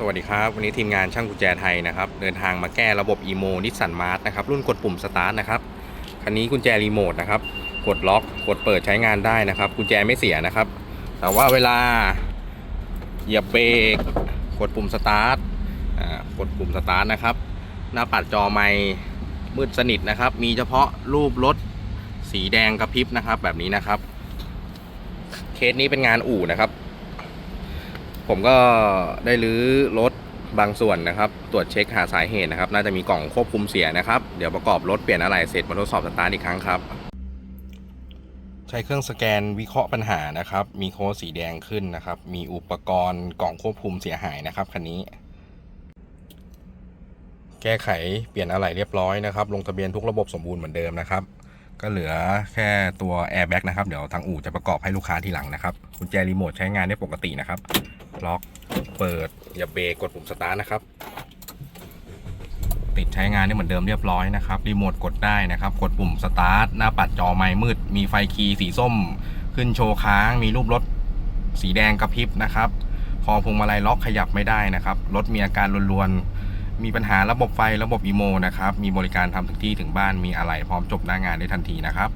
สวัสดีครับ วันนี้ทีมงานช่างกุญแจไทยนะครับ เดินทางมาแก้ระบบอีโมนิสสันมาร์ทนะครับ รุ่นกดปุ่มสตาร์ทนะครับ คันนี้กุญแจรีโมทนะครับ กดล็อก กดเปิดใช้งานได้นะครับ กุญแจไม่เสียนะครับ แต่ว่าเวลาเหยียบเบรกกดปุ่มสตาร์ทกดปุ่มสตาร์ทนะครับ หน้าปัดจอไม่มืดสนิทนะครับ มีเฉพาะรูปรถสีแดงกระพริบนะครับ แบบนี้นะครับ เคสนี้เป็นงานอู่นะครับ ผมก็ได้รื้อรถบางส่วนนะครับ ตรวจเช็คหาสาเหตุนะครับ น่าจะมีกล่องควบคุมเสียนะครับ เดี๋ยวประกอบรถเปลี่ยนอะไรเสร็จมาทดสอบสตาร์ทอีกครั้งครับ ใช้เครื่องสแกนวิเคราะห์ปัญหานะครับ มีโค้ดสีแดงขึ้นนะครับ มีอุปกรณ์กล่องควบคุมเสียหายนะครับคันนี้ แก้ไขเปลี่ยนอะไรเรียบร้อยนะครับ ลงทะเบียนทุกระบบสมบูรณ์เหมือนเดิมนะครับ ก็เหลือแค่ตัว airbag นะครับ เดี๋ยวทางอู่จะประกอบให้ลูกค้าทีหลังนะครับกุญแจรีโมทใช้งานได้ปกตินะครับ ล็อก เปิด อย่าเบรกกดปุ่มสตาร์ทนะครับ ติดใช้งานได้เหมือนเดิมเรียบร้อยนะครับ รีโมทกดได้นะครับ กดปุ่มสตาร์ท หน้าปัดจอไม้มืด มีไฟคีย์สีส้ม ขึ้นโชว์ค้าง มีรูปรถสีแดงกระพริบนะครับ คอพวงมาลัยล็อกขยับไม่ได้นะครับ รถมีอาการรวนๆ มีปัญหาระบบไฟระบบอีโมนะครับ มีบริการทำถึงที่ถึงบ้าน มีอะไรพร้อมจบหน้างานได้ทันทีนะครับ